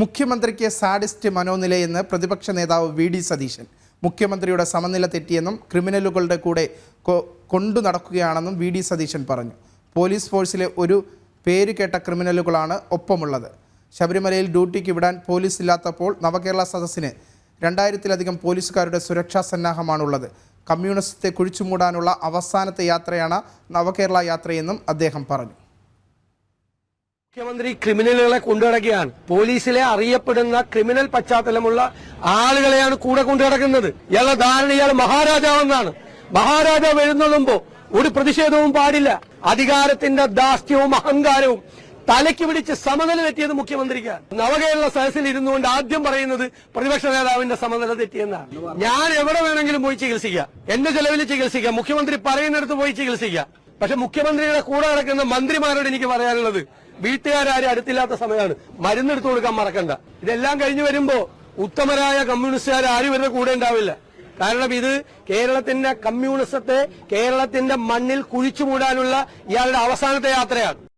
മുഖ്യമന്ത്രിക്ക് സാഡിസ്റ്റ് മനോനിലയെന്ന് പ്രതിപക്ഷ നേതാവ് വി ഡി സതീശൻ. മുഖ്യമന്ത്രിയുടെ സമനില തെറ്റിയെന്നും ക്രിമിനലുകളുടെ കൂടെ കൊണ്ടു നടക്കുകയാണെന്നും വി ഡി സതീശൻ പറഞ്ഞു. പോലീസ് ഫോഴ്സിലെ ഒരു പേരുകേട്ട ക്രിമിനലുകളാണ് ഒപ്പമുള്ളത്. ശബരിമലയിൽ ഡ്യൂട്ടിക്ക് വിടാൻ പോലീസ് ഇല്ലാത്തപ്പോൾ നവകേരള സദസ്സിന് രണ്ടായിരത്തിലധികം പോലീസുകാരുടെ സുരക്ഷാ സന്നാഹമാണുള്ളത്. കമ്മ്യൂണിസത്തെ കുഴിച്ചുമൂടാനുള്ള അവസാനത്തെ യാത്രയാണ് നവകേരള യാത്രയെന്നും അദ്ദേഹം പറഞ്ഞു. മുഖ്യമന്ത്രി ക്രിമിനലുകളെ കൊണ്ടുനടക്കുകയാണ്. പോലീസിലെ അറിയപ്പെടുന്ന ക്രിമിനൽ പശ്ചാത്തലമുള്ള ആളുകളെയാണ് കൂടെ കൊണ്ടുനടക്കുന്നത്. ഇയാളുടെ ധാരണ ഇയാൾ മഹാരാജാവെന്നാണ്. മഹാരാജാവ് എഴുന്നള്ളുമ്പോ ഒരു പ്രതിഷേധവും പാടില്ല. അധികാരത്തിന്റെ ദാസ്യവും അഹങ്കാരവും തലയ്ക്ക് പിടിച്ച് സമനില തെറ്റിയത് മുഖ്യമന്ത്രിക്ക്. നവകേരള സദസ്സിൽ ഇരുന്നുകൊണ്ട് ആദ്യം പറയുന്നത് പ്രതിപക്ഷ നേതാവിന്റെ സമനില തെറ്റിയെന്നാണ്. ഞാൻ എവിടെ വേണമെങ്കിലും പോയി ചികിത്സിക്കാം. എന്റെ ചെലവിൽ ചികിത്സിക്കാം. മുഖ്യമന്ത്രി പറയുന്നിടത്ത് പോയി ചികിത്സിക്കാം. പക്ഷെ മുഖ്യമന്ത്രിയുടെ കൂടെ നടക്കുന്ന മന്ത്രിമാരോട് എനിക്ക് പറയാനുള്ളത് വീട്ടുകാരും അടുത്തില്ലാത്ത സമയമാണ്. മരുന്നെടുത്തു കൊടുക്കാൻ മറക്കണ്ട. ഇതെല്ലാം കഴിഞ്ഞു വരുമ്പോ ഉത്തമരായ കമ്മ്യൂണിസ്റ്റുകാർ ആരും ഇവരുടെ കൂടെ ഉണ്ടാവില്ല. കാരണം ഇത് കേരളത്തിന്റെ കമ്മ്യൂണിസത്തെ കേരളത്തിന്റെ മണ്ണിൽ കുഴിച്ചു മൂടാനുള്ള ഇയാളുടെ അവസാനത്തെ യാത്രയാണ്.